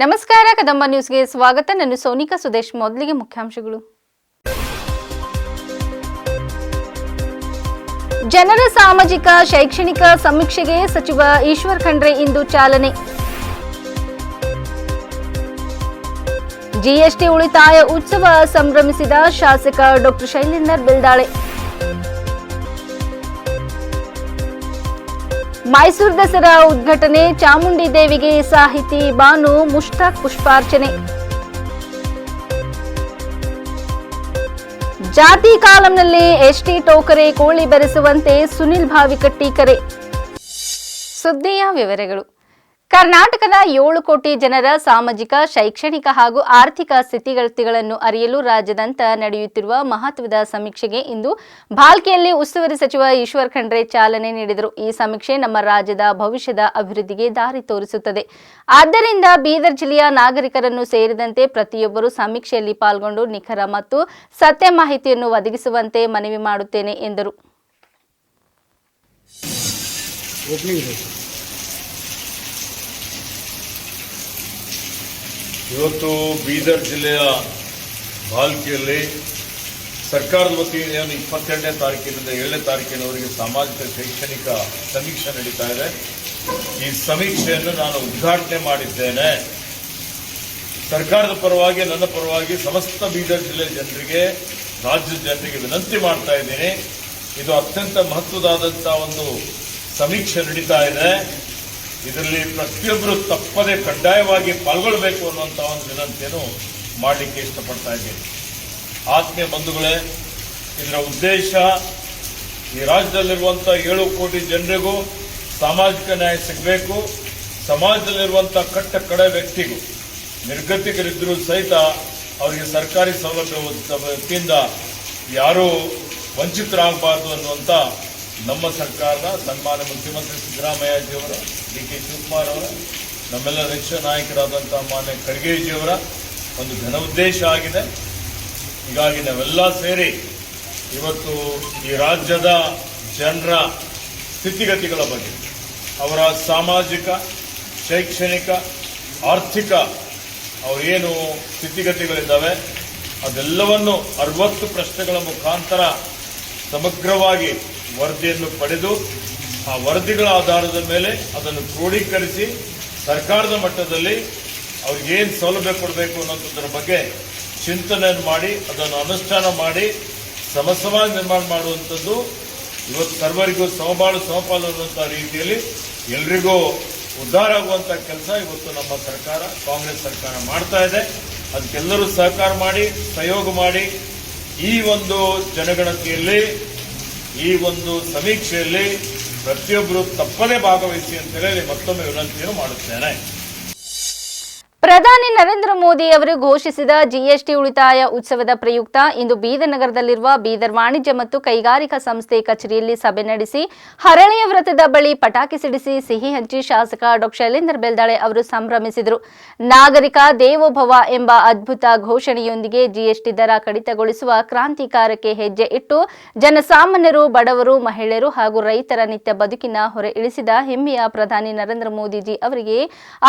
ನಮಸ್ಕಾರ, ಕದಂಬ ನ್ಯೂಸ್ಗೆ ಸ್ವಾಗತ. ನಾನು ಸೋನಿಕಾ ಸುದೇಶ್. ಮೊದಲಿಗೆ ಮುಖ್ಯಾಂಶಗಳು. ಜನರ ಸಾಮಾಜಿಕ, ಶೈಕ್ಷಣಿಕ ಸಮೀಕ್ಷೆಗೆ ಸಚಿವ ಈಶ್ವರ್ ಖಂಡ್ರೆ ಇಂದು ಚಾಲನೆ. ಜಿಎಸ್ಟಿ ಉಳಿತಾಯ ಉತ್ಸವ ಸಂಭ್ರಮಿಸಿದ ಶಾಸಕ ಡಾಕ್ಟರ್ ಶೈಲೇಂದರ್ ಬೆಲ್ದಾಳೆ. ಮೈಸೂರು ದಸರಾ ಉದ್ಘಾಟನೆ, ಚಾಮುಂಡಿ ದೇವಿಗೆ ಸಾಹಿತಿ ಬಾನು ಮುಷ್ತಾಕ್ ಪುಷ್ಪಾರ್ಚನೆ. ಜಾತಿ ಕಾಲಂನಲ್ಲಿ ಎಸ್ಟಿ ಟೋಕರೆ ಕೋಳಿ ಬೆರೆಸುವಂತೆ ಸುನಿಲ್ ಭಾವಿಕಟ್ಟಿ ಕರೆ. ಸುದ್ದಿಯ ವಿವರಗಳು. ಕರ್ನಾಟಕದ ಏಳು ಕೋಟಿ ಜನರ ಸಾಮಾಜಿಕ, ಶೈಕ್ಷಣಿಕ ಹಾಗೂ ಆರ್ಥಿಕ ಸ್ಥಿತಿಗತಿಗಳನ್ನು ಅರಿಯಲು ರಾಜ್ಯದಂತ ನಡೆಯುತ್ತಿರುವ ಮಹತ್ವದ ಸಮೀಕ್ಷೆಗೆ ಇಂದು ಭಾಲ್ಕಿಯಲ್ಲಿ ಉಸ್ತುವಾರಿ ಸಚಿವ ಈಶ್ವರ್ ಖಂಡ್ರೆ ಚಾಲನೆ ನೀಡಿದರು. ಈ ಸಮೀಕ್ಷೆ ನಮ್ಮ ರಾಜ್ಯದ ಭವಿಷ್ಯದ ಅಭಿವೃದ್ಧಿಗೆ ದಾರಿ ತೋರಿಸುತ್ತದೆ. ಆದ್ದರಿಂದ ಬೀದರ್ ಜಿಲ್ಲೆಯ ನಾಗರಿಕರನ್ನು ಸೇರಿದಂತೆ ಪ್ರತಿಯೊಬ್ಬರು ಸಮೀಕ್ಷೆಯಲ್ಲಿ ಪಾಲ್ಗೊಂಡು ನಿಖರ ಮತ್ತು ಸತ್ಯ ಮಾಹಿತಿಯನ್ನು ಒದಗಿಸುವಂತೆ ಮನವಿ ಮಾಡುತ್ತೇನೆ ಎಂದರು. ಇವತ್ತು ಬೀದರ್ ಜಿಲ್ಲೆಯ ಬಾಲ್ಕಿಯಲ್ಲಿ ಸರ್ಕಾರದ ವತಿಯಿಂದ ಇಪ್ಪತ್ತೆರಡನೇ ತಾರೀಕಿನಿಂದ ಏಳನೇ ತಾರೀಕಿನವರೆಗೆ ಸಾಮಾಜಿಕ ಶೈಕ್ಷಣಿಕ ಸಮೀಕ್ಷೆ ನಡೀತಾ ಇದೆ. ಈ ಸಮೀಕ್ಷೆಯನ್ನು ನಾನು ಉದ್ಘಾಟನೆ ಮಾಡಿದ್ದೇನೆ. ಸರ್ಕಾರದ ಪರವಾಗಿ, ನನ್ನ ಪರವಾಗಿ ಸಮಸ್ತ ಬೀದರ್ ಜಿಲ್ಲೆ ಜನರಿಗೆ, ರಾಜ್ಯದ ಜನರಿಗೆ ವಿನಂತಿ ಮಾಡ್ತಾ ಇದ್ದೀನಿ. ಇದು ಅತ್ಯಂತ ಮಹತ್ವದಾದಂಥ ಒಂದು ಸಮೀಕ್ಷೆ ನಡೀತಾ ಇದೆ. ಇದರಲ್ಲಿ ಪ್ರತಿಯೊಬ್ಬರು ತಪ್ಪದೆ ಕಡ್ಡಾಯವಾಗಿ ಪಾಲ್ಗೊಳ್ಬೇಕು ಅನ್ನುವಂಥ ಒಂದು ವಿನಂತಿಯನ್ನು ಮಾಡಲಿಕ್ಕೆ ಇಷ್ಟಪಡ್ತಾ ಇದ್ದೀನಿ. ಆತ್ಮೀಯ ಬಂಧುಗಳೇ, ಇದರ ಉದ್ದೇಶ ಈ ರಾಜ್ಯದಲ್ಲಿರುವಂಥ ಏಳು ಕೋಟಿ ಜನರಿಗೂ ಸಾಮಾಜಿಕ ನ್ಯಾಯ ಸಿಗಬೇಕು. ಸಮಾಜದಲ್ಲಿರುವಂಥ ಕಟ್ಟ ಕಡೆ ವ್ಯಕ್ತಿಗೂ ನಿರ್ಗತಿಕರಿದ್ದರೂ ಸಹಿತ ಅವರಿಗೆ ಸರ್ಕಾರಿ ಸೌಲಭ್ಯ ವತಿಯಿಂದ ಯಾರೂ ವಂಚಿತರಾಗಬಾರ್ದು ಅನ್ನುವಂಥ ನಮ್ಮ ಸರ್ಕಾರದ ಸನ್ಮಾನ್ಯ ಮುಖ್ಯಮಂತ್ರಿ ಸಿದ್ದರಾಮಯ್ಯಜಿಯವರ ಡಿ ಕೆ ಶಿವಕುಮಾರ್ ಅವರ, ನಮ್ಮೆಲ್ಲ ರಕ್ಷ ನಾಯಕರಾದಂಥ ಮಾನ್ಯ ಖರ್ಗೆಜಿಯವರ ಒಂದು ಘನ ಉದ್ದೇಶ ಆಗಿದೆ. ಹೀಗಾಗಿ ನಾವೆಲ್ಲ ಸೇರಿ ಇವತ್ತು ಈ ರಾಜ್ಯದ ಜನರ ಸ್ಥಿತಿಗತಿಗಳ ಬಗ್ಗೆ, ಅವರ ಸಾಮಾಜಿಕ, ಶೈಕ್ಷಣಿಕ, ಆರ್ಥಿಕ ಅವರೇನು ಸ್ಥಿತಿಗತಿಗಳಿದ್ದಾವೆ, ಅದೆಲ್ಲವನ್ನು ಅರವತ್ತು ಪ್ರಶ್ನೆಗಳ ಮುಖಾಂತರ ಸಮಗ್ರವಾಗಿ ವರದಿಯನ್ನು ಪಡೆದು ಆ ವರದಿಗಳ ಆಧಾರದ ಮೇಲೆ ಅದನ್ನು ಕ್ರೋಢೀಕರಿಸಿ ಸರ್ಕಾರದ ಮಟ್ಟದಲ್ಲಿ ಅವ್ರಿಗೇನು ಸೌಲಭ್ಯ ಕೊಡಬೇಕು ಅನ್ನೋದ್ರ ಬಗ್ಗೆ ಚಿಂತನೆಯನ್ನು ಮಾಡಿ, ಅದನ್ನು ಅನುಷ್ಠಾನ ಮಾಡಿ ಸಮಸಮಾಜ ನಿರ್ಮಾಣ ಮಾಡುವಂಥದ್ದು ಇವತ್ತು ಸರ್ವರಿಗೂ ಸಮಬಾಳು ಸಮಪಾಲು ಅನ್ನುವಂಥ ರೀತಿಯಲ್ಲಿ ಎಲ್ರಿಗೂ ಉದ್ಧಾರ ಆಗುವಂಥ ಕೆಲಸ ಇವತ್ತು ನಮ್ಮ ಸರ್ಕಾರ, ಕಾಂಗ್ರೆಸ್ ಸರ್ಕಾರ ಮಾಡ್ತಾ ಇದೆ. ಅದಕ್ಕೆಲ್ಲರೂ ಸಹಕಾರ ಮಾಡಿ, ಸಹಯೋಗ ಮಾಡಿ ಈ ಒಂದು ಜನಗಣತಿಯಲ್ಲಿ ಈ ಒಂದು ಸಮೀಕ್ಷೆಯಲ್ಲಿ ಪ್ರತಿಯೊಬ್ಬರು ತಪ್ಪದೇ ಭಾಗವಹಿಸಿ ಅಂತೇಳಿ ಮತ್ತೊಮ್ಮೆ ವಿನಂತಿಯನ್ನು ಮಾಡುತ್ತೇನೆ. ಪ್ರಧಾನಿ ನರೇಂದ್ರ ಮೋದಿ ಅವರು ಘೋಷಿಸಿದ ಜಿಎಸ್ಟಿ ಉಳಿತಾಯ ಉತ್ಸವದ ಪ್ರಯುಕ್ತ ಇಂದು ಬೀದರ್ ನಗರದಲ್ಲಿರುವ ಬೀದರ್ ವಾಣಿಜ್ಯ ಮತ್ತು ಕೈಗಾರಿಕಾ ಸಂಸ್ಥೆ ಕಚೇರಿಯಲ್ಲಿ ಸಭೆ ನಡೆಸಿ ಹರಳೆಯ ವ್ರತದ ಬಳಿ ಪಟಾಕಿ ಸಿಡಿಸಿ ಸಿಹಿ ಹಂಚಿ ಶಾಸಕ ಡಾ ಶೈಲೇಂದ್ರ ಬೆಲ್ದಾಳೆ ಅವರು ಸಂಭ್ರಮಿಸಿದರು. ನಾಗರಿಕ ದೇವೋಭವ ಎಂಬ ಅದ್ಭುತ ಘೋಷಣೆಯೊಂದಿಗೆ ಜಿಎಸ್ಟಿ ದರ ಕಡಿತಗೊಳಿಸುವ ಕ್ರಾಂತಿಕಾರಕ್ಕೆ ಹೆಜ್ಜೆ ಇಟ್ಟು ಜನಸಾಮಾನ್ಯರು, ಬಡವರು, ಮಹಿಳೆಯರು ಹಾಗೂ ರೈತರ ನಿತ್ಯ ಬದುಕಿನ ಹೊರೆ ಇಳಿಸಿದ ಹೆಮ್ಮೆಯ ಪ್ರಧಾನಿ ನರೇಂದ್ರ ಮೋದಿಜಿ ಅವರಿಗೆ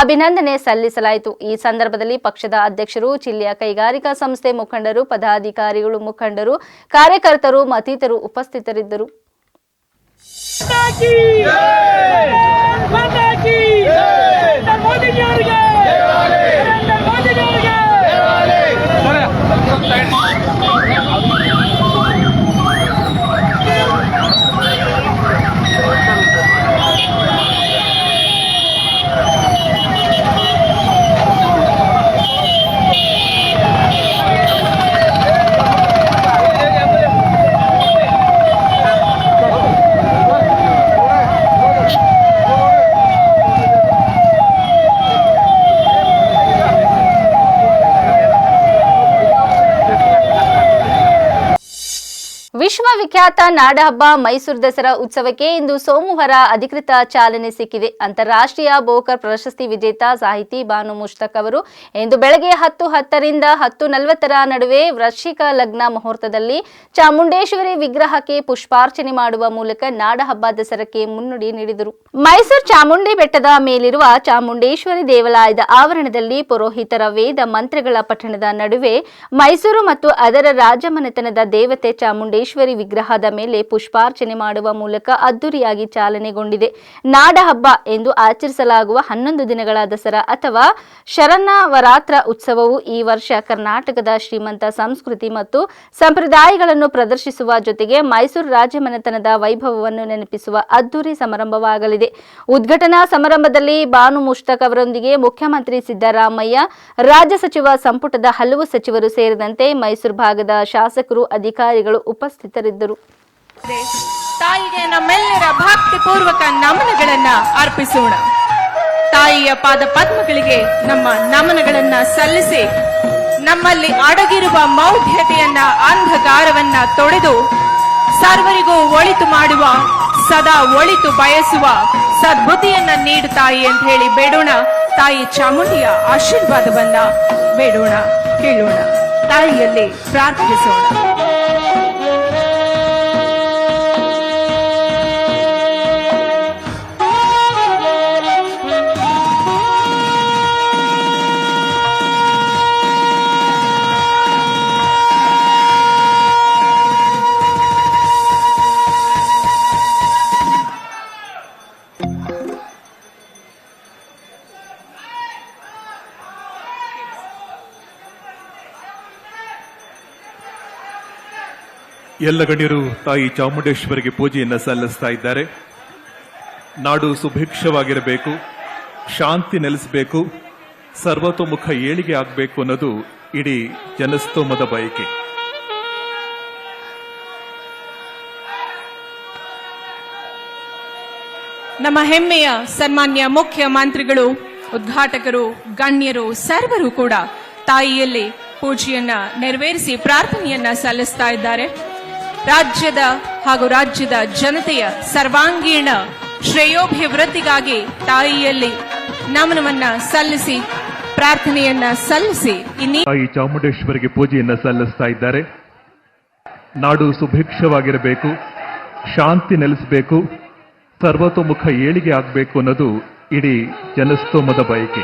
ಅಭಿನಂದನೆ ಸಲ್ಲಿಸಲಾಯಿತು. ಈ ಸಂದರ್ಭದಲ್ಲಿ ಪಕ್ಷದ ಅಧ್ಯಕ್ಷರು ಜಿಲ್ಲೆಯ ಕೈಗಾರಿಕಾ ಸಂಸ್ಥೆ ಮುಖಂಡರು ಪದಾಧಿಕಾರಿಗಳು ಮುಖಂಡರು ಕಾರ್ಯಕರ್ತರು ಮತ್ತಿತರರು ಉಪಸ್ಥಿತರಿದ್ದರು. ವಿಶ್ವವಿಖ್ಯಾತ ನಾಡಹಬ್ಬ ಮೈಸೂರು ದಸರಾ ಉತ್ಸವಕ್ಕೆ ಇಂದು ಸೋಮವಾರ ಅಧಿಕೃತ ಚಾಲನೆ ಸಿಕ್ಕಿದೆ. ಅಂತಾರಾಷ್ಟ್ರೀಯ ಬೋಕರ್ ಪ್ರಶಸ್ತಿ ವಿಜೇತ ಸಾಹಿತಿ ಬಾನು ಮುಷ್ತಕ್ ಅವರು ಇಂದು ಬೆಳಗ್ಗೆ ಹತ್ತು ಹತ್ತರಿಂದ ಹತ್ತು ನಲವತ್ತರ ನಡುವೆ ವೃಶ್ಚಿಕ ಲಗ್ನ ಮುಹೂರ್ತದಲ್ಲಿ ಚಾಮುಂಡೇಶ್ವರಿ ವಿಗ್ರಹಕ್ಕೆ ಪುಷ್ಪಾರ್ಚನೆ ಮಾಡುವ ಮೂಲಕ ನಾಡಹಬ್ಬ ದಸರಾಕ್ಕೆ ಮುನ್ನುಡಿ ನೀಡಿದರು. ಮೈಸೂರು ಚಾಮುಂಡಿ ಬೆಟ್ಟದ ಮೇಲಿರುವ ಚಾಮುಂಡೇಶ್ವರಿ ದೇವಾಲಯದ ಆವರಣದಲ್ಲಿ ಪುರೋಹಿತರ ವೇದ ಮಂತ್ರಗಳ ಪಠಣದ ನಡುವೆ ಮೈಸೂರು ಮತ್ತು ಅದರ ರಾಜಮನೆತನದ ದೇವತೆ ಚಾಮುಂಡೇಶ್ವರಿ ವಿಗ್ರಹದ ಮೇಲೆ ಪುಷ್ಪಾರ್ಚನೆ ಮಾಡುವ ಮೂಲಕ ಅದ್ದೂರಿಯಾಗಿ ಚಾಲನೆಗೊಂಡಿದೆ. ನಾಡಹಬ್ಬ ಎಂದು ಆಚರಿಸಲಾಗುವ ಹನ್ನೊಂದು ದಿನಗಳ ದಸರಾ ಅಥವಾ ಶರಣವರಾತ್ರ ಉತ್ಸವವು ಈ ವರ್ಷ ಕರ್ನಾಟಕದ ಶ್ರೀಮಂತ ಸಂಸ್ಕೃತಿ ಮತ್ತು ಸಂಪ್ರದಾಯಗಳನ್ನು ಪ್ರದರ್ಶಿಸುವ ಜೊತೆಗೆ ಮೈಸೂರು ರಾಜಮನೆತನದ ವೈಭವವನ್ನು ನೆನಪಿಸುವ ಅದ್ದೂರಿ ಸಮಾರಂಭವಾಗಲಿದೆ. ಉದ್ಘಾಟನಾ ಸಮಾರಂಭದಲ್ಲಿ ಬಾನು ಮುಷ್ತಕ್ ಅವರೊಂದಿಗೆ ಮುಖ್ಯಮಂತ್ರಿ ಸಿದ್ದರಾಮಯ್ಯ, ರಾಜ್ಯ ಸಚಿವ ಸಂಪುಟದ ಹಲವು ಸಚಿವರು ಸೇರಿದಂತೆ ಮೈಸೂರು ಭಾಗದ ಶಾಸಕರು, ಅಧಿಕಾರಿಗಳು ಉಪಸ್ಥಿತರಿದ್ದರು. ತಾಯಿಗೆ ನಮ್ಮೆಲ್ಲರ ಭಕ್ತಿಪೂರ್ವಕ ನಮನಗಳನ್ನ ಅರ್ಪಿಸೋಣ. ತಾಯಿಯ ಪಾದ ಪದ್ಮಗಳಿಗೆ ನಮ್ಮ ನಮನಗಳನ್ನ ಸಲ್ಲಿಸಿ, ನಮ್ಮಲ್ಲಿ ಅಡಗಿರುವ ಮೌಢ್ಯತೆಯನ್ನ, ಅಂಧಕಾರವನ್ನ ತೊಡೆದು, ಸರ್ವರಿಗೂ ಒಳಿತು ಮಾಡುವ, ಸದಾ ಒಳಿತು ಬಯಸುವ ಸದ್ಬುದ್ಧಿಯನ್ನ ನೀಡು ತಾಯಿ ಅಂತ ಹೇಳಿ ಬೇಡೋಣ. ತಾಯಿ ಚಾಮುಂಡಿಯ ಆಶೀರ್ವಾದವನ್ನ ಬೇಡೋಣ, ಕೇಳೋಣ. ತಾಯಿಯಲ್ಲಿ ಪ್ರಾರ್ಥಿಸೋಣ. ಎಲ್ಲ ಗಣ್ಯರು ತಾಯಿ ಚಾಮುಂಡೇಶ್ವರಿಗೆ ಪೂಜೆಯನ್ನ ಸಲ್ಲಿಸ್ತಾ ಇದ್ದಾರೆ. ನಾಡು ಸುಭಿಕ್ಷವಾಗಿರಬೇಕು, ಶಾಂತಿ ನೆಲೆಸಬೇಕು, ಸರ್ವತೋಮುಖ ಏಳಿಗೆ ಆಗಬೇಕು ಅನ್ನೋದು ಇಡೀ ಜನಸ್ತೋಮದ ಬಯಕೆ. ನಮ್ಮ ಹೆಮ್ಮೆಯ, ಸನ್ಮಾನ್ಯ ಮುಖ್ಯಮಂತ್ರಿಗಳು ಉದ್ಘಾಟಕರು, ಗಣ್ಯರು, ಸರ್ವರು ಕೂಡ ತಾಯಿಯಲ್ಲಿ ಪೂಜೆಯನ್ನ ನೆರವೇರಿಸಿ ಪ್ರಾರ್ಥನೆಯನ್ನ ಸಲ್ಲಿಸ್ತಾ ಇದ್ದಾರೆ. ರಾಜ್ಯದ ಹಾಗೂ ರಾಜ್ಯದ ಜನತೆಯ ಸರ್ವಾಂಗೀಣ ಶ್ರೇಯೋಭಿವೃದ್ಧಿಗಾಗಿ ತಾಯಿಯಲ್ಲಿ ನಮನವನ್ನ ಸಲ್ಲಿಸಿ, ಪ್ರಾರ್ಥನೆಯನ್ನ ಸಲ್ಲಿಸಿ ತಾಯಿ ಚಾಮುಂಡೇಶ್ವರಿಗೆ ಪೂಜೆಯನ್ನ ಸಲ್ಲಿಸ್ತಾ ಇದ್ದಾರೆ. ನಾಡು ಸುಭಿಕ್ಷವಾಗಿರಬೇಕು, ಶಾಂತಿ ನೆಲೆಸಬೇಕು, ಸರ್ವತೋಮುಖ ಏಳಿಗೆ ಆಗಬೇಕು ಅನ್ನೋದು ಇಡೀ ಜನಸ್ತೋಮದ ಬಯಕೆ.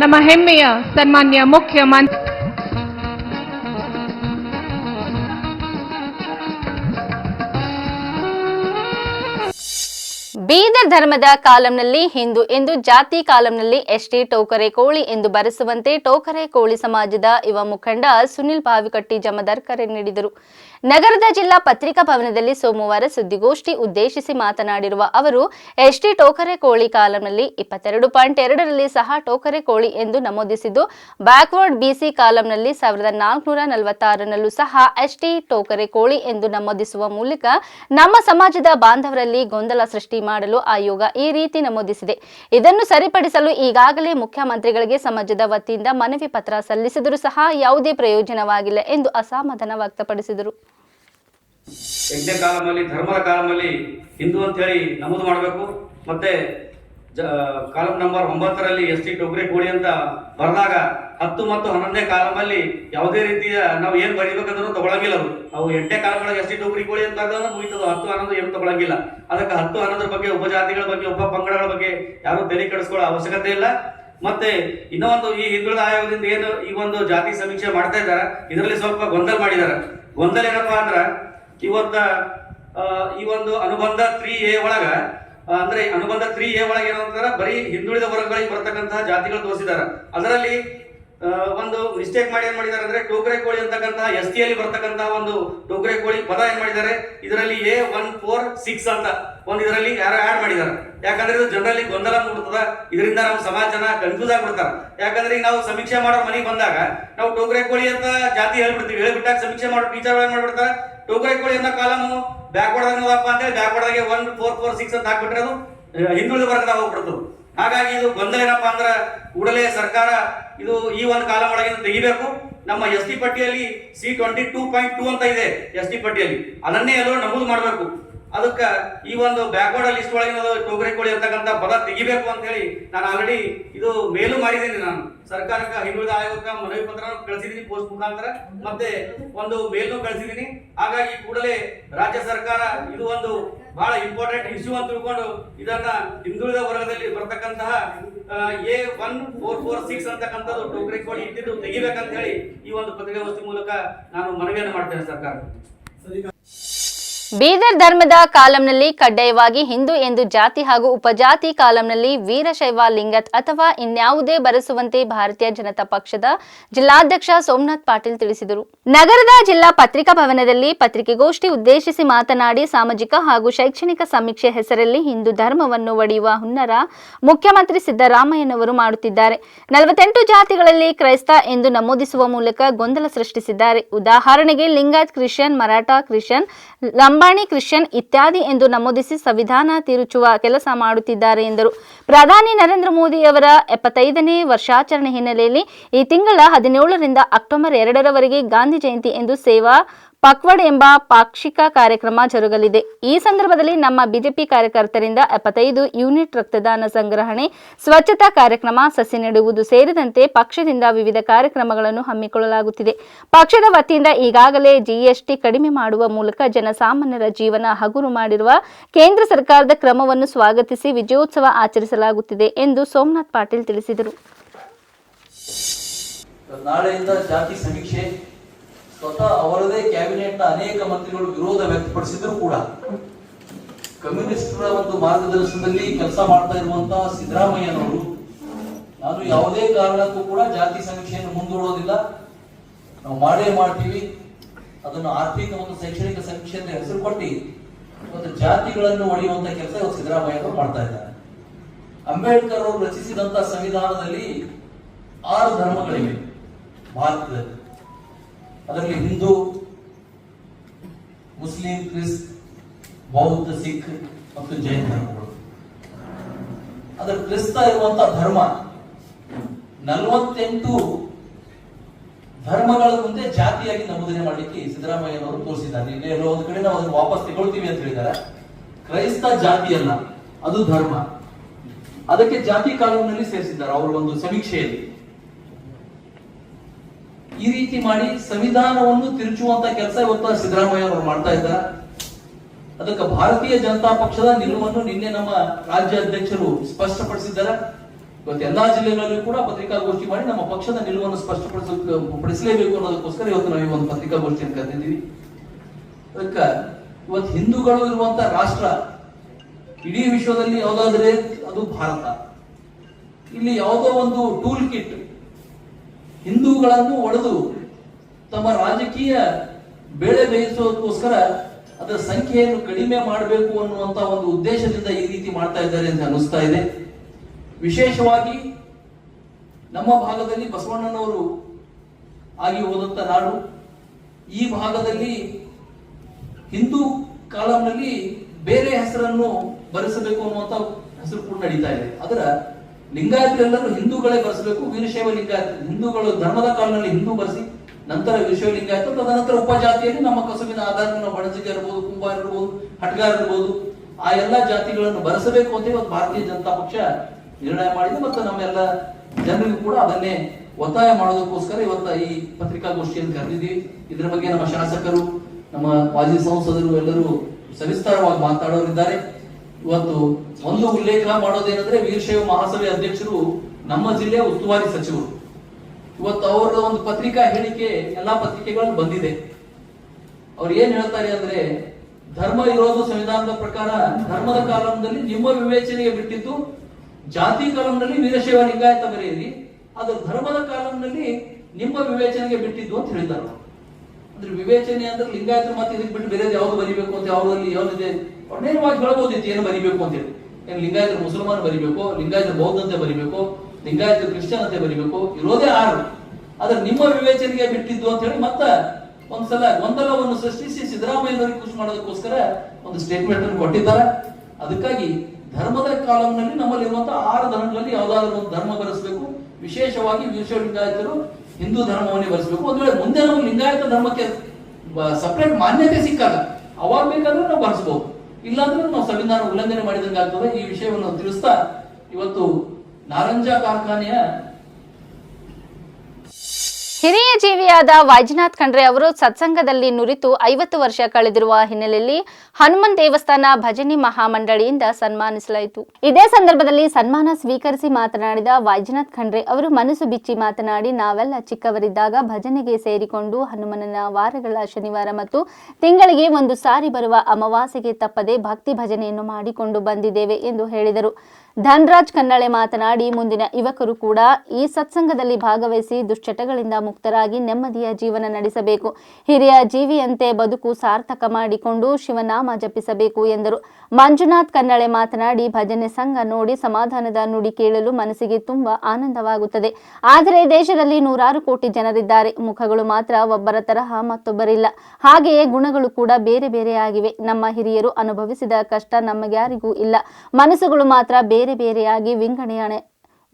ನಮ್ಮ ಹೆಮ್ಮೆಯ, ಸನ್ಮಾನ್ಯ ಮುಖ್ಯಮಂತ್ರಿ ಬೀದರ್ ಧರ್ಮದ ಕಾಲಂನಲ್ಲಿ ಹಿಂದೂ ಎಂದು, ಜಾತಿ ಕಾಲಂನಲ್ಲಿ ಎಸ್ಟಿ ಟೋಕರೆ ಕೋಳಿ ಎಂದು ಬರೆಸುವಂತೆ ಟೋಕರೆ ಕೋಳಿ ಸಮಾಜದ ಯುವ ಮುಖಂಡ ಸುನಿಲ್ ಬಾವಿಕಟ್ಟಿ ಜಮದಾರ್ ಕರೆ ನೀಡಿದರು. ನಗರದ ಜಿಲ್ಲಾ ಪತ್ರಿಕಾ ಭವನದಲ್ಲಿ ಸೋಮವಾರ ಸುದ್ದಿಗೋಷ್ಠಿ ಉದ್ದೇಶಿಸಿ ಮಾತನಾಡಿರುವ ಅವರು, ಎಸ್ಟಿ ಟೋಕರೆ ಕೋಳಿ ಕಾಲಂನಲ್ಲಿ ಇಪ್ಪತ್ತೆರಡು ಪಾಯಿಂಟ್ ಎರಡರಲ್ಲಿ ಸಹ ಟೋಕರೆ ಕೋಳಿ ಎಂದು ನಮೂದಿಸಿದ್ದು, ಬ್ಯಾಕ್ವರ್ಡ್ ಬಿಸಿ ಕಾಲಂನಲ್ಲಿ ಸಾವಿರದ ನಾಲ್ಕುನೂರ ನಲವತ್ತಾರರಲ್ಲೂ ಸಹ ಎಸ್ಟಿ ಟೋಕರೆ ಕೋಳಿ ಎಂದು ನಮೂದಿಸುವ ಮೂಲಕ ನಮ್ಮ ಸಮಾಜದ ಬಾಂಧವರಲ್ಲಿ ಗೊಂದಲ ಸೃಷ್ಟಿ ಮಾಡಲು ಆಯೋಗ ಈ ರೀತಿ ನಮೂದಿಸಿದೆ. ಇದನ್ನು ಸರಿಪಡಿಸಲು ಈಗಾಗಲೇ ಮುಖ್ಯಮಂತ್ರಿಗಳಿಗೆ ಸಮಾಜದ ವತಿಯಿಂದ ಮನವಿ ಪತ್ರ ಸಲ್ಲಿಸಿದರೂ ಸಹ ಯಾವುದೇ ಪ್ರಯೋಜನವಾಗಿಲ್ಲ ಎಂದು ಅಸಮಾಧಾನ ವ್ಯಕ್ತಪಡಿಸಿದರು. ಯಜ್ಞ ಕಾಲಮಲ್ಲಿ ಧರ್ಮದ ಕಾಲಮಲ್ಲಿ ಹಿಂದೂ ಅಂತ ಹೇಳಿ ನಮೂದು ಮಾಡಬೇಕು. ಮತ್ತೆ ಕಾಲಂ ನಂಬರ್ ಒಂಬತ್ತರಲ್ಲಿ ಎಸ್ ಟಿ ಟೊಗ್ರೆ ಕೋಳಿ ಅಂತ ಬರೆದಾಗ ಹತ್ತು ಮತ್ತು ಹನ್ನೊಂದನೇ ಕಾಲಮಲ್ಲಿ ಯಾವುದೇ ರೀತಿಯ ನಾವು ಏನ್ ಬರೀಬೇಕಂದ್ರೂ ತಗೊಳಂಗಿಲ್ಲ ಅದು. ಅವು ಎಂಟನೇ ಕಾಲಗಳಿಗೆ ಎಸ್ ಟಿ ಟೊಗ್ರಿ ಕೋಳಿ ಅಂತ ಬರೆದಾಗ ಮುಗಿತದ. ಹತ್ತು ಹನ್ನೊಂದು ಏನು ತಗೊಳಂಗಿಲ್ಲ. ಅದಕ್ಕೆ ಹತ್ತು ಹನ್ನೊಂದರ ಬಗ್ಗೆ, ಉಪಜಾತಿಗಳ ಬಗ್ಗೆ, ಉಪ ಪಂಗಡಗಳ ಬಗ್ಗೆ ಯಾರು ತಲೆ ಕೆಡಿಸ್ಕೊಳ್ಳೋ ಅವಶ್ಯಕತೆ ಇಲ್ಲ. ಮತ್ತೆ ಇನ್ನೊಂದು ಈ ಹಿಂದುಳಿದ ಆಯೋಗದಿಂದ ಏನು ಈ ಒಂದು ಜಾತಿ ಸಮೀಕ್ಷೆ ಮಾಡ್ತಾ ಇದ್ದಾರೆ. ಇದರಲ್ಲಿ ಸ್ವಲ್ಪ ಗೊಂದಲ ಮಾಡಿದ್ದಾರೆ. ಗೊಂದಲ ಏನಪ್ಪಾ ಅಂದ್ರ ಇವತ್ತ ಒಂದು ಈ ಒಂದು ಅನುಬಂಧ ತ್ರೀ ಎ ಒಳಗ ಅಂದ್ರೆ ಅನುಬಂಧ ತ್ರೀ ಎ ಒಳಗೆ ಏನು ಅಂತಾರ ಬರೀ ಹಿಂದುಳಿದ ವರ್ಗಗಳಿಗೆ ಬರ್ತಕ್ಕಂತಹ ಜಾತಿಗಳು ತೋರಿಸಿದ್ದಾರೆ ಅದರಲ್ಲಿ ಒಂದು ಮಿಸ್ಟೇಕ್ ಮಾಡಿ ಏನ್ ಮಾಡಿದ್ದಾರೆ ಅಂದ್ರೆ ಟೋಕ್ರೆ ಕೋಳಿ ಅಂತಕ್ಕಂತಹ ಎಸ್ ಟಿ ಅಲ್ಲಿ ಬರ್ತಕ್ಕಂತಹ ಒಂದು ಟೋಕ್ರೆ ಕೋಳಿ ಪದ ಏನ್ ಮಾಡಿದ್ದಾರೆ ಇದರಲ್ಲಿ ಎ ಒನ್ ಫೋರ್ ಸಿಕ್ಸ್ ಅಂತ ಒಂದು ಇದರಲ್ಲಿ ಯಾರು ಆಡ್ ಮಾಡಿದ್ದಾರೆ ಯಾಕಂದ್ರೆ ಇದು ಜನರಲ್ಲಿ ಗೊಂದಲ ಮೂಡ್ತದ. ಇದರಿಂದ ನಮ್ಮ ಸಮಾಜ ಜನ ಕನ್ಫ್ಯೂಸ್ ಆಗ್ಬಿಡ್ತಾರೆ. ಯಾಕಂದ್ರೆ ಈಗ ನಾವು ಸಮೀಕ್ಷೆ ಮಾಡೋ ಮನೆಗೆ ಬಂದಾಗ, ನಾವು ಟೋಕ್ರೆ ಕೋಳಿ ಅಂತ ಜಾತಿ ಹೇಳ್ಬಿಡ್ತೀವಿ. ಹೇಳ್ಬಿಟ್ಟಾಗ ಸಮೀಕ್ಷೆ ಮಾಡೋ ಟೀಚರ್ ಏನ್ ಮಾಡ್ಬಿಡ್ತಾರೆ? ಟೋಕ್ರೆ ಕೋಳಿ ಅನ್ನೋ ಕಾಲಮು ಬ್ಯಾಕ್ವರ್ಡ್ ಅನ್ನೋದಪ್ಪ ಅಂತೇಳಿ ಬ್ಯಾಕ್ವರ್ಡ್ಗೆ ಒನ್ ಫೋರ್ ಫೋರ್ ಸಿಕ್ಸ್ ಅಂತ ಹಾಕ್ಬಿಟ್ರೆ ಅದು ಹಿಂದುಳಿದ ವರ್ಗದಾಗ ಹೋಗ್ಬಿಡ್ತು ಹಾಗಾಗಿ ಇದು ಗೊಂದಲ ಏನಪ್ಪಾ ಅಂದ್ರೆ ಕೂಡಲೇ ಸರ್ಕಾರ ಇದು ಈ ಒಂದು ಕಾಲ ಒಳಗಿನ ತೆಗಿಬೇಕು. ನಮ್ಮ ಎಸ್ ಟಿ ಪಟ್ಟಿಯಲ್ಲಿ C twenty two point two ಅಂತ ಇದೆ ಎಸ್ ಟಿ ಪಟ್ಟಿಯಲ್ಲಿ. ಅದನ್ನೇ ಎಲ್ಲರೂ ನಮೂದು ಮಾಡಬೇಕು. ಅದಕ್ಕೆ ಈ ಒಂದು ಬ್ಯಾಕ್ವರ್ಡ್ ಲಿಸ್ಟ್ ಒಳಗಿನ ಟೋಗ್ರೆ ಕೋಳಿ ಅಂತಕ್ಕಂಥ ಪದ ತೆಗಿಬೇಕು ಅಂತ ಹೇಳಿ ನಾನು ಆಲ್ರೆಡಿ ಇದು ಮೇಲು ಮಾಡಿದ್ದೀನಿ ನಾನು. ಸರ್ಕಾರಕ್ಕೆ, ಹಿಂದುಳಿದ ಆಯೋಗಕ್ಕೆ ಮನವಿ ಪತ್ರ ಕಳಿಸಿದ್ದೀನಿ ಪೋಸ್ಟ್ ಮುಖಾಂತರ. ಮತ್ತೆ ಒಂದು ಮೇಲ್ನು ಕಳಿಸಿದ್ದೀನಿ. ಹಾಗಾಗಿ ಕೂಡಲೇ ರಾಜ್ಯ ಸರ್ಕಾರ ಇದು ಒಂದು ಬಹಳ ಇಂಪಾರ್ಟೆಂಟ್ ಇಶ್ಯೂ ಅಂತ ತಿಳ್ಕೊಂಡು ಇದನ್ನ ಹಿಂದುಳಿದ ವರ್ಗದಲ್ಲಿ ಬರ್ತಕ್ಕಂತಹ A one four four six ಅಂತಕ್ಕಂಥದ್ದು ಟೋಕರಿ ಕೋಳಿ ಇಟ್ಟಿದ್ದು ತೆಗಿಬೇಕಂತ ಹೇಳಿ ಈ ಒಂದು ಪತ್ರಿಕಾಗೋಷ್ಠಿ ಮೂಲಕ ನಾನು ಮನವಿಯನ್ನು ಮಾಡ್ತೇನೆ ಸರ್ಕಾರ. ಬೀದರ್ ಧರ್ಮದ ಕಾಲಂನಲ್ಲಿ ಕಡ್ಡಾಯವಾಗಿ ಹಿಂದೂ ಎಂದು ಜಾತಿ ಹಾಗೂ ಉಪಜಾತಿ ಕಾಲಂನಲ್ಲಿ ವೀರಶೈವ ಲಿಂಗತ್ ಅಥವಾ ಇನ್ಯಾವುದೇ ಬರೆಸುವಂತೆ ಭಾರತೀಯ ಜನತಾ ಪಕ್ಷದ ಜಿಲ್ಲಾಧ್ಯಕ್ಷ ಸೋಮನಾಥ್ ಪಾಟೀಲ್ ತಿಳಿಸಿದರು. ನಗರದ ಜಿಲ್ಲಾ ಪತ್ರಿಕಾ ಭವನದಲ್ಲಿ ಪತ್ರಿಕೆಗೋಷ್ಠಿ ಉದ್ದೇಶಿಸಿ ಮಾತನಾಡಿ ಸಾಮಾಜಿಕ ಹಾಗೂ ಶೈಕ್ಷಣಿಕ ಸಮೀಕ್ಷೆ ಹೆಸರಲ್ಲಿ ಹಿಂದೂ ಧರ್ಮವನ್ನು ಒಡೆಯುವ ಹುನ್ನರ ಮುಖ್ಯಮಂತ್ರಿ ಸಿದ್ದರಾಮಯ್ಯನವರು ಮಾಡುತ್ತಿದ್ದಾರೆ. ನಲವತ್ತೆಂಟು ಜಾತಿಗಳಲ್ಲಿ ಕ್ರೈಸ್ತ ಎಂದು ನಮೂದಿಸುವ ಮೂಲಕ ಗೊಂದಲ ಸೃಷ್ಟಿಸಿದ್ದಾರೆ. ಉದಾಹರಣೆಗೆ Lingayat Christian, Maratha Christian Lambani Christian ಇತ್ಯಾದಿ ಎಂದು ನಮೂದಿಸಿ ಸಂವಿಧಾನ ತಿರುಚುವ ಕೆಲಸ ಮಾಡುತ್ತಿದ್ದಾರೆ ಎಂದರು. ಪ್ರಧಾನಿ ನರೇಂದ್ರ ಮೋದಿ ಅವರ ಎಪ್ಪತ್ತೈದನೇ ವರ್ಷಾಚರಣೆ ಹಿನ್ನೆಲೆಯಲ್ಲಿ ಈ ತಿಂಗಳ ಹದಿನೇಳರಿಂದ ಅಕ್ಟೋಬರ್ ಎರಡರವರೆಗೆ ಗಾಂಧಿ ಜಯಂತಿ ಎಂದು ಸೇವಾ ಪಕ್ವಡ್ ಎಂಬ ಪಾಕ್ಷಿಕ ಕಾರ್ಯಕ್ರಮ ಜರುಗಲಿದೆ. ಈ ಸಂದರ್ಭದಲ್ಲಿ ನಮ್ಮ ಬಿಜೆಪಿ ಕಾರ್ಯಕರ್ತರಿಂದ ಎಪ್ಪತ್ತೈದು ಯೂನಿಟ್ ರಕ್ತದಾನ ಸಂಗ್ರಹಣೆ, ಸ್ವಚ್ಛತಾ ಕಾರ್ಯಕ್ರಮ, ಸಸಿ ನೆಡುವುದು ಸೇರಿದಂತೆ ಪಕ್ಷದಿಂದ ವಿವಿಧ ಕಾರ್ಯಕ್ರಮಗಳನ್ನು ಹಮ್ಮಿಕೊಳ್ಳಲಾಗುತ್ತಿದೆ. ಪಕ್ಷದ ವತಿಯಿಂದ ಈಗಾಗಲೇ ಜಿಎಸ್ಟಿ ಕಡಿಮೆ ಮಾಡುವ ಮೂಲಕ ಜನಸಾಮಾನ್ಯರ ಜೀವನ ಹಗುರು ಮಾಡಿರುವ ಕೇಂದ್ರ ಸರ್ಕಾರದ ಕ್ರಮವನ್ನು ಸ್ವಾಗತಿಸಿ ವಿಜಯೋತ್ಸವ ಆಚರಿಸಲಾಗುತ್ತಿದೆ ಎಂದು ಸೋಮನಾಥ್ ಪಾಟೀಲ್ ತಿಳಿಸಿದರು. ನಾಳೆಯಿಂದ ಜಾತಿ ಸಮೀಕ್ಷೆ ಸ್ವತಃ ಅವರದೇ ಕ್ಯಾಬಿನೆಟ್ ಅನೇಕ ಮಂತ್ರಿಗಳು ವಿರೋಧ ವ್ಯಕ್ತಪಡಿಸಿದ್ರು ಕೂಡ ಕಮ್ಯುನಿಸ್ಟರ ಒಂದು ಮಾರ್ಗದರ್ಶನದಲ್ಲಿ ಕೆಲಸ ಮಾಡ್ತಾ ಇರುವಂತಹ ಸಿದ್ದರಾಮಯ್ಯನವರು ನಾನು ಯಾವುದೇ ಕಾರಣಕ್ಕೂ ಕೂಡ ಜಾತಿ ಸಮೀಕ್ಷೆಯನ್ನು ಮುಂದೂಡೋದಿಲ್ಲ. ನಾವು ಮಾಡೇ ಮಾಡ್ತೀವಿ. ಅದನ್ನು ಆರ್ಥಿಕ ಮತ್ತು ಶೈಕ್ಷಣಿಕ ಸಮೀಕ್ಷೆ ಅಂತ ಹೆಸರು ಕೊಟ್ಟು ಇವತ್ತು ಜಾತಿಗಳನ್ನು ಒಡೆಯುವಂತ ಕೆಲಸ ಇವತ್ತು ಸಿದ್ದರಾಮಯ್ಯನವರು ಮಾಡ್ತಾ ಇದ್ದಾರೆ. ಅಂಬೇಡ್ಕರ್ ಅವರು ರಚಿಸಿದಂತ ಸಂವಿಧಾನದಲ್ಲಿ ಆರು ಧರ್ಮಗಳಿವೆ. ಭಾರತದಲ್ಲಿ. ಅದರಲ್ಲಿ ಹಿಂದೂ, ಮುಸ್ಲಿಂ, ಕ್ರಿಸ್, ಬೌದ್ಧ, ಸಿಖ್ ಮತ್ತು ಜೈನ್ ಧರ್ಮಗಳು. ಅದರ ಕ್ರಿಸ್ತ ಇರುವಂತಹ ಧರ್ಮ, ನಲವತ್ತೆಂಟು ಧರ್ಮಗಳ ಮುಂದೆ ಜಾತಿಯಾಗಿ ನಮೂದನೆ ಮಾಡಲಿಕ್ಕೆ ಸಿದ್ದರಾಮಯ್ಯನವರು ತೋರಿಸಿದ್ದಾರೆ. ಇಲ್ಲಿ ಎಲ್ಲೋ ಒಂದು ಕಡೆ ನಾವು ಅದನ್ನು ವಾಪಸ್ ತಗೊಳ್ತೀವಿ ಅಂತ ಹೇಳಿದ್ದಾರೆ. ಕ್ರೈಸ್ತ ಜಾತಿ ಅಲ್ಲ, ಅದು ಧರ್ಮ. ಅದಕ್ಕೆ ಜಾತಿ ಕಾನೂನಿನಲ್ಲಿ ಸೇರಿಸಿದ್ದಾರೆ ಅವರು ಒಂದು ಸಮೀಕ್ಷೆಯಲ್ಲಿ. ಈ ರೀತಿ ಮಾಡಿ ಸಂವಿಧಾನವನ್ನು ತಿರುಚುವಂತ ಕೆಲಸ ಇವತ್ತು ಸಿದ್ದರಾಮಯ್ಯ ಅವರು ಮಾಡ್ತಾ ಇದ್ದಾರೆ. ಅದಕ್ಕೆ ಭಾರತೀಯ ಜನತಾ ಪಕ್ಷದ ನಿಲುವನ್ನು ನಿನ್ನೆ ನಮ್ಮ ರಾಜ್ಯ ಅಧ್ಯಕ್ಷರು ಸ್ಪಷ್ಟಪಡಿಸಿದ್ದಾರೆ. ಇವತ್ತು ಎಲ್ಲಾ ಜಿಲ್ಲೆಗಳಲ್ಲೂ ಕೂಡ ಪತ್ರಿಕಾಗೋಷ್ಠಿ ಮಾಡಿ ನಮ್ಮ ಪಕ್ಷದ ನಿಲುವನ್ನು ಸ್ಪಷ್ಟಪಡಿಸ ಪಡಿಸಲೇಬೇಕು ಅನ್ನೋದಕ್ಕೋಸ್ಕರ ಇವತ್ತು ನಾವು ಈ ಒಂದು ಪತ್ರಿಕಾಗೋಷ್ಠಿಯನ್ನು ಕರೆದಿದ್ದೀವಿ. ಅದಕ್ಕೆ ಇವತ್ತು ಹಿಂದೂಗಳು ಇರುವಂತ ರಾಷ್ಟ್ರ ಇಡೀ ವಿಶ್ವದಲ್ಲಿ ಯಾವುದಾದ್ರೆ ಅದು ಭಾರತ. ಇಲ್ಲಿ ಯಾವುದೋ ಒಂದು ಟೂಲ್ ಕಿಟ್ ಹಿಂದೂಗಳನ್ನು ಒಡೆದು ತಮ್ಮ ರಾಜಕೀಯ ಬೇಳೆ ಬೇಯಿಸೋದಕ್ಕೋಸ್ಕರ ಅದರ ಸಂಖ್ಯೆಯನ್ನು ಕಡಿಮೆ ಮಾಡಬೇಕು ಅನ್ನುವಂತ ಒಂದು ಉದ್ದೇಶದಿಂದ ಈ ರೀತಿ ಮಾಡ್ತಾ ಇದ್ದಾರೆ ಅಂತ ಅನಿಸ್ತಾ ಇದೆ. ವಿಶೇಷವಾಗಿ ನಮ್ಮ ಭಾಗದಲ್ಲಿ ಬಸವಣ್ಣನವರು ಆಗಿ ಹೋದಂತ ನಾಡು. ಈ ಭಾಗದಲ್ಲಿ ಹಿಂದೂ ಕಾಲಂನಲ್ಲಿ ಬೇರೆ ಹೆಸರನ್ನು ಬರೆಸಬೇಕು ಅನ್ನುವಂತ ಹೆಸರು ಕೂಡ ನಡೀತಾ ಇದೆ. ಅದರ ಲಿಂಗಾಯತರೆಲ್ಲರೂ ಹಿಂದೂಗಳೇ ಬರೆಸಬೇಕು, ವೀರಶೈವ ಲಿಂಗಾಯತ ಹಿಂದೂಗಳು ಧರ್ಮದ ಕಾಲದಲ್ಲಿ ಹಿಂದೂ ಬರೆಸಿ, ನಂತರ ವೀರಶೈವ ಲಿಂಗಾಯತ ತದನಂತರ ಉಪಜಾತಿಯಲ್ಲಿ ನಮ್ಮ ಕಸುಬಿನ ಆಧಾರವನ್ನು ಬಣಜಿಗ ಇರ್ಬೋದು, ಕುಂಬಾರ ಇರ್ಬೋದು, ಹಟ್ಗಾರ ಇರ್ಬೋದು, ಆ ಎಲ್ಲಾ ಜಾತಿಗಳನ್ನು ಬರೆಸಬೇಕು ಅಂತ ಇವತ್ತು ಭಾರತೀಯ ಜನತಾ ಪಕ್ಷ ನಿರ್ಣಯ ಮಾಡಿದೆ ಮತ್ತು ನಮ್ಮೆಲ್ಲ ಜನರಿಗೂ ಕೂಡ ಅದನ್ನೇ ಒತ್ತಾಯ ಮಾಡೋದಕ್ಕೋಸ್ಕರ ಇವತ್ತ ಈ ಪತ್ರಿಕಾಗೋಷ್ಠಿಯನ್ನು ಕರೆದಿದ್ದೀವಿ. ಇದರ ಬಗ್ಗೆ ನಮ್ಮ ಶಾಸಕರು, ನಮ್ಮ ಮಾಜಿ ಸಂಸದರು ಎಲ್ಲರೂ ಸವಿಸ್ತಾರವಾಗಿ ಮಾತಾಡೋರಿದ್ದಾರೆ. ಇವತ್ತು ಒಂದು ಉಲ್ಲೇಖ ಮಾಡೋದೇನಂದ್ರೆ ವೀರಶೈವ ಮಹಾಸಭೆ ಅಧ್ಯಕ್ಷರು ನಮ್ಮ ಜಿಲ್ಲೆಯ ಉಸ್ತುವಾರಿ ಸಚಿವರು ಇವತ್ತು ಅವರ ಒಂದು ಪತ್ರಿಕಾ ಹೇಳಿಕೆ, ಎಲ್ಲಾ ಪತ್ರಿಕೆಗಳಲ್ಲಿ ಬಂದಿದೆ ಅವ್ರು ಏನ್ ಹೇಳ್ತಾರೆ ಅಂದ್ರೆ, ಧರ್ಮ ಇರೋದು ಸಂವಿಧಾನದ ಪ್ರಕಾರ ಧರ್ಮದ ಕಾಲಂನಲ್ಲಿ ನಿಮ್ಮ ವಿವೇಚನೆಗೆ ಬಿಟ್ಟಿದ್ದು ಜಾತಿ ಕಾಲಂನಲ್ಲಿ ವೀರಶೈವ ಲಿಂಗಾಯತ ಬರೆಯಿರಿ, ಅದು ಧರ್ಮದ ಕಾಲಂನಲ್ಲಿ ನಿಮ್ಮ ವಿವೇಚನೆಗೆ ಬಿಟ್ಟಿದ್ದು ಅಂತ ಹೇಳಿದ್ದಾರೆ. ಅಂದ್ರೆ ವಿವೇಚನೆ ಅಂದ್ರೆ ಲಿಂಗಾಯತ ಮತ್ತೆ ಇದಕ್ಕೆ ಬಿಟ್ಟು ಬೇರೆ ಯಾವ್ದು ಬರಿಬೇಕು ಅಂತ ಯಾವ್ದಲ್ಲಿ ಯಾವ್ದಿದೆ ನೇರವಾಗಿ ಹೇಳ್ಬೋದಿತ್ತು ಏನು ಬರಿಬೇಕು ಅಂತ ಹೇಳಿ. ಲಿಂಗಾಯತ ಮುಸಲ್ಮಾನ್ ಬರಿಬೇಕು, ಲಿಂಗಾಯತರು ಬೌದ್ಧ ಅಂತ ಬರಿಬೇಕು, ಲಿಂಗಾಯತರು ಕ್ರಿಶ್ಚಿಯನ್ ಅಂತ ಬರಿಬೇಕು, ಇರೋದೇ ಆರು. ಆದ್ರೆ ನಿಮ್ಮ ವಿವೇಚನೆಗೆ ಬಿಟ್ಟಿದ್ದು ಅಂತ ಹೇಳಿ ಮತ್ತ ಒಂದ್ಸಲ ಗೊಂದಲವನ್ನು ಸೃಷ್ಟಿಸಿ ಸಿದ್ದರಾಮಯ್ಯನವರಿಗೆ ಖುಷಿ ಮಾಡೋದಕ್ಕೋಸ್ಕರ ಒಂದು ಸ್ಟೇಟ್ಮೆಂಟ್ ಅನ್ನು ಕೊಟ್ಟಿದ್ದಾರೆ. ಅದಕ್ಕಾಗಿ ಧರ್ಮದ ಕಾಲಂನಲ್ಲಿ ನಮ್ಮಲ್ಲಿರುವಂತಹ ಆರು ಧರ್ಮಗಳಲ್ಲಿ ಯಾವುದಾದ್ರೂ ಒಂದು ಧರ್ಮ ಬರೆಸಬೇಕು. ವಿಶೇಷವಾಗಿ ವಿಶ್ವ ಲಿಂಗಾಯತರು ಹಿಂದೂ ಧರ್ಮವನ್ನೇ ಬರೆಸಬೇಕು. ಒಂದು ವೇಳೆ ಮುಂದೆ ನಾವು ಲಿಂಗಾಯತ ಧರ್ಮಕ್ಕೆ ಸಪರೇಟ್ ಮಾನ್ಯತೆ ಸಿಕ್ಕಲ್ಲ ಅವಾಗ ಬೇಕಾದ್ರೆ ನಾವು ಬರೆಸಬಹುದು ಇಲ್ಲಾಂದ್ರೆ ನಾವು ಸಂವಿಧಾನ ಉಲ್ಲಂಘನೆ ಮಾಡಿದಂಗೆ ಆಗ್ತದೆ ಈ ವಿಷಯವನ್ನು ತಿಳಿಸ್ತಾ ಇವತ್ತು ನಾರಂಜ ಕಾರ್ಖಾನೆಯ ಹಿರಿಯ ಜೀವಿಯಾದ ವೈಜನಾಥ್ ಖಂಡ್ರೆ ಅವರು ಸತ್ಸಂಗದಲ್ಲಿ ನುರಿತು ಐವತ್ತು ವರ್ಷ ಕಳೆದಿರುವ ಹಿನ್ನೆಲೆಯಲ್ಲಿ ಹನುಮನ್ ದೇವಸ್ಥಾನ ಭಜನಿ ಮಹಾಮಂಡಳಿಯಿಂದ ಸನ್ಮಾನಿಸಲಾಯಿತು. ಇದೇ ಸಂದರ್ಭದಲ್ಲಿ ಸನ್ಮಾನ ಸ್ವೀಕರಿಸಿ ಮಾತನಾಡಿದ ವೈಜನಾಥ್ ಖಂಡ್ರೆ ಅವರು ಮನಸ್ಸು ಬಿಚ್ಚಿ ಮಾತನಾಡಿ, ನಾವೆಲ್ಲ ಚಿಕ್ಕವರಿದ್ದಾಗ ಭಜನೆಗೆ ಸೇರಿಕೊಂಡು ಹನುಮನನ ವಾರಗಳ ಶನಿವಾರ ಮತ್ತು ತಿಂಗಳಿಗೆ ಒಂದು ಸಾರಿ ಬರುವ ಅಮಾವಾಸ್ಯೆಗೆ ತಪ್ಪದೆ ಭಕ್ತಿ ಭಜನೆಯನ್ನು ಮಾಡಿಕೊಂಡು ಬಂದಿದ್ದೇವೆ ಎಂದು ಹೇಳಿದರು. ಧನ್ರಾಜ್ ಕನ್ನಳೆ ಮಾತನಾಡಿ, ಮುಂದಿನ ಯುವಕರು ಕೂಡ ಈ ಸತ್ಸಂಗದಲ್ಲಿ ಭಾಗವಹಿಸಿ ದುಶ್ಚಟಗಳಿಂದ ಮುಕ್ತರಾಗಿ ನೆಮ್ಮದಿಯ ಜೀವನ ನಡೆಸಬೇಕು. ಹಿರಿಯ ಜೀವಿಯಂತೆ ಬದುಕು ಸಾರ್ಥಕ ಮಾಡಿಕೊಂಡು ಶಿವನಾಮ ಜಪಿಸಬೇಕು ಎಂದರು. ಮಂಜುನಾಥ್ ಕನ್ನಳೆ ಮಾತನಾಡಿ, ಭಜನೆ ಸಂಘ ನೋಡಿ ಸಮಾಧಾನದ ನುಡಿ ಕೇಳಲು ಮನಸ್ಸಿಗೆ ತುಂಬಾ ಆನಂದವಾಗುತ್ತದೆ. ಆದರೆ ದೇಶದಲ್ಲಿ ನೂರಾರು ಕೋಟಿ ಜನರಿದ್ದಾರೆ. ಮುಖಗಳು ಮಾತ್ರ ಒಬ್ಬರ ತರಹ ಮತ್ತೊಬ್ಬರಿಲ್ಲ. ಹಾಗೆಯೇ ಗುಣಗಳು ಕೂಡ ಬೇರೆ ಬೇರೆ ಆಗಿವೆ. ನಮ್ಮ ಹಿರಿಯರು ಅನುಭವಿಸಿದ ಕಷ್ಟ ನಮಗ್ಯಾರಿಗೂ ಇಲ್ಲ. ಮನಸ್ಸುಗಳು ಮಾತ್ರ ಬೇರೆ ಬೇರೆಯಾಗಿ ವಿಂಗಡಣೆ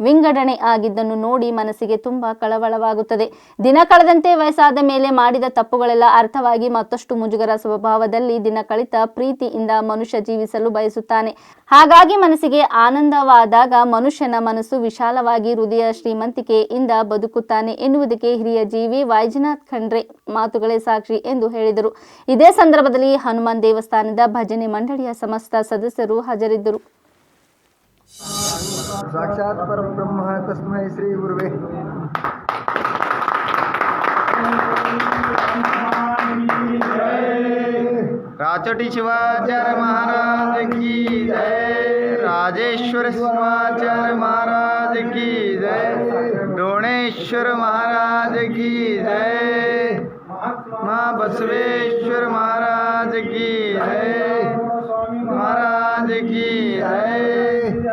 ವಿಂಗಡಣೆ ಆಗಿದ್ದನ್ನು ನೋಡಿ ಮನಸ್ಸಿಗೆ ತುಂಬಾ ಕಳವಳವಾಗುತ್ತದೆ. ದಿನ ಕಳೆದಂತೆ ವಯಸ್ಸಾದ ಮೇಲೆ ಮಾಡಿದ ತಪ್ಪುಗಳೆಲ್ಲ ಅರ್ಥವಾಗಿ ಮತ್ತಷ್ಟು ಮುಜುಗರ ಸ್ವಭಾವದಲ್ಲಿ ದಿನ ಕಳಿತ ಪ್ರೀತಿಯಿಂದ ಮನುಷ್ಯ ಜೀವಿಸಲು ಬಯಸುತ್ತಾನೆ. ಹಾಗಾಗಿ ಮನಸ್ಸಿಗೆ ಆನಂದವಾದಾಗ ಮನುಷ್ಯನ ಮನಸ್ಸು ವಿಶಾಲವಾಗಿ ಹೃದಯ ಶ್ರೀಮಂತಿಕೆಯಿಂದ ಬದುಕುತ್ತಾನೆ ಎನ್ನುವುದಕ್ಕೆ ಹಿರಿಯ ಜೀವಿ ವೈಜನಾಥ್ ಖಂಡ್ರೆ ಮಾತುಗಳೇ ಸಾಕ್ಷಿ ಎಂದು ಹೇಳಿದರು. ಇದೇ ಸಂದರ್ಭದಲ್ಲಿ ಹನುಮಾನ್ ದೇವಸ್ಥಾನದ ಭಜನೆ ಮಂಡಳಿಯ ಸಮಸ್ತ ಸದಸ್ಯರು ಹಾಜರಿದ್ದರು. साक्षात् परब्रह्म तस्मै श्री गुरुवे राचोटी शिवाचार्य महाराज की जय। राजेश्वर शिवाचार्य महाराज की जय। डोणेश्वर महाराज की जय। माँ बसवेश्वर महाराज की जय। महाराज की जय।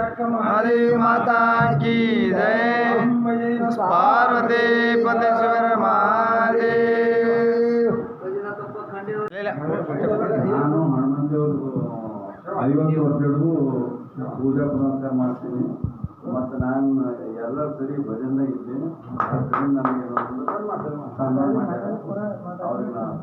हरे माता की जय पार्वती पतेश्वर महादेव ನಾನು ಹನುಮಂತೇವ್ರದ್ದು ಐವತ್ತು ವರ್ಷಗಳಿಗೂ ಪೂಜಾ ಪುನಸ್ಕಾರ ಮಾಡ್ತೀನಿ ಮತ್ತು ನಾನು ಎಲ್ಲ ಸರಿ ಭಜನ್ದಾಗ ಇದ್ದೀನಿ ಅದರಿಂದ ನನಗೆ ಏನಂತಂದ್ರೆ ಸನ್ಮಾನ ಮಾಡ್ಯಾರ ಅವ್ರಿಗೆ ನಾನು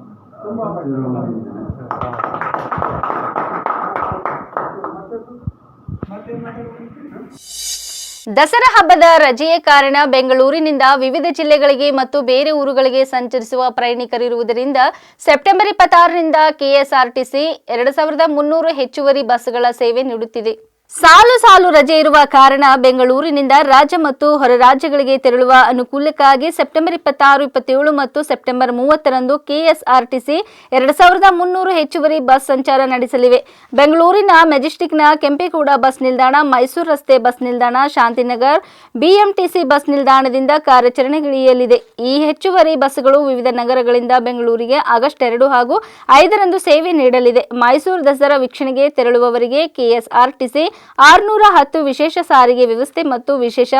ದಸರಾ ಹಬ್ಬದ ರಜೆಯ ಕಾರಣ ಬೆಂಗಳೂರಿನಿಂದ ವಿವಿಧ ಜಿಲ್ಲೆಗಳಿಗೆ ಮತ್ತು ಬೇರೆ ಊರುಗಳಿಗೆ ಸಂಚರಿಸುವ ಪ್ರಯಾಣಿಕರಿರುವುದರಿಂದ ಸೆಪ್ಟೆಂಬರ್ ಇಪ್ಪತ್ತಾರರಿಂದ ಕೆಎಸ್ಆರ್ಟಿಸಿ ಎರಡು ಸಾವಿರದ ಮುನ್ನೂರು ಹೆಚ್ಚುವರಿ ಬಸ್ಗಳ ಸೇವೆ ನೀಡುತ್ತಿದೆ. ಸಾಲು ಸಾಲು ರಜೆ ಇರುವ ಕಾರಣ ಬೆಂಗಳೂರಿನಿಂದ ರಾಜ್ಯ ಮತ್ತು ಹೊರ ರಾಜ್ಯಗಳಿಗೆ ತೆರಳುವ ಅನುಕೂಲಕ್ಕಾಗಿ ಸೆಪ್ಟೆಂಬರ್ ಇಪ್ಪತ್ತಾರು, ಇಪ್ಪತ್ತೇಳು ಮತ್ತು ಸೆಪ್ಟೆಂಬರ್ ಮೂವತ್ತರಂದು ಕೆಎಸ್ಆರ್ಟಿಸಿ ಎರಡು ಸಾವಿರದ ಮುನ್ನೂರು ಹೆಚ್ಚುವರಿ ಬಸ್ ಸಂಚಾರ ನಡೆಸಲಿವೆ. ಬೆಂಗಳೂರಿನ ಮೆಜೆಸ್ಟಿಕ್ನ ಕೆಂಪೇಗೌಡ ಬಸ್ ನಿಲ್ದಾಣ, ಮೈಸೂರು ರಸ್ತೆ ಬಸ್ ನಿಲ್ದಾಣ, ಶಾಂತಿನಗರ್ ಬಿಎಂಟಿಸಿ ಬಸ್ ನಿಲ್ದಾಣದಿಂದ ಕಾರ್ಯಾಚರಣೆಗಿಳಿಯಲಿದೆ. ಈ ಹೆಚ್ಚುವರಿ ಬಸ್ಗಳು ವಿವಿಧ ನಗರಗಳಿಂದ ಬೆಂಗಳೂರಿಗೆ ಆಗಸ್ಟ್ ಎರಡು ಹಾಗೂ ಐದರಂದು ಸೇವೆ ನೀಡಲಿದೆ. ಮೈಸೂರು ದಸರಾ ವೀಕ್ಷಣೆಗೆ ತೆರಳುವವರಿಗೆ ಕೆಎಸ್ಆರ್ಟಿಸಿ ಆರುನೂರ ಹತ್ತು ವಿಶೇಷ ಸಾರಿಗೆ ವ್ಯವಸ್ಥೆ ಮತ್ತು ವಿಶೇಷ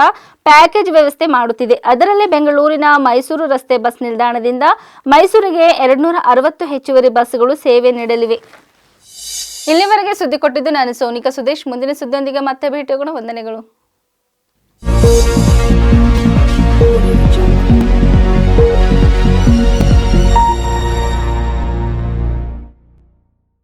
ಪ್ಯಾಕೇಜ್ ವ್ಯವಸ್ಥೆ ಮಾಡುತ್ತಿದೆ. ಅದರಲ್ಲಿ ಬೆಂಗಳೂರಿನ ಮೈಸೂರು ರಸ್ತೆ ಬಸ್ ನಿಲ್ದಾಣದಿಂದ ಮೈಸೂರಿಗೆ ಎರಡ್ನೂರ ಅರವತ್ತು ಹೆಚ್ಚುವರಿ ಬಸ್ಗಳು ಸೇವೆ ನೀಡಲಿವೆ. ಇಲ್ಲಿವರೆಗೆ ಸುದ್ದಿ ಕೊಟ್ಟಿದ್ದು ನಾನು ಸೋನಿಕಾ ಸುದೇಶ್. ಮುಂದಿನ ಸುದ್ದಿಯೊಂದಿಗೆ ಮತ್ತೆ ಭೇಟಿಯಾಗೋಣ. ವಂದನೆಗಳು.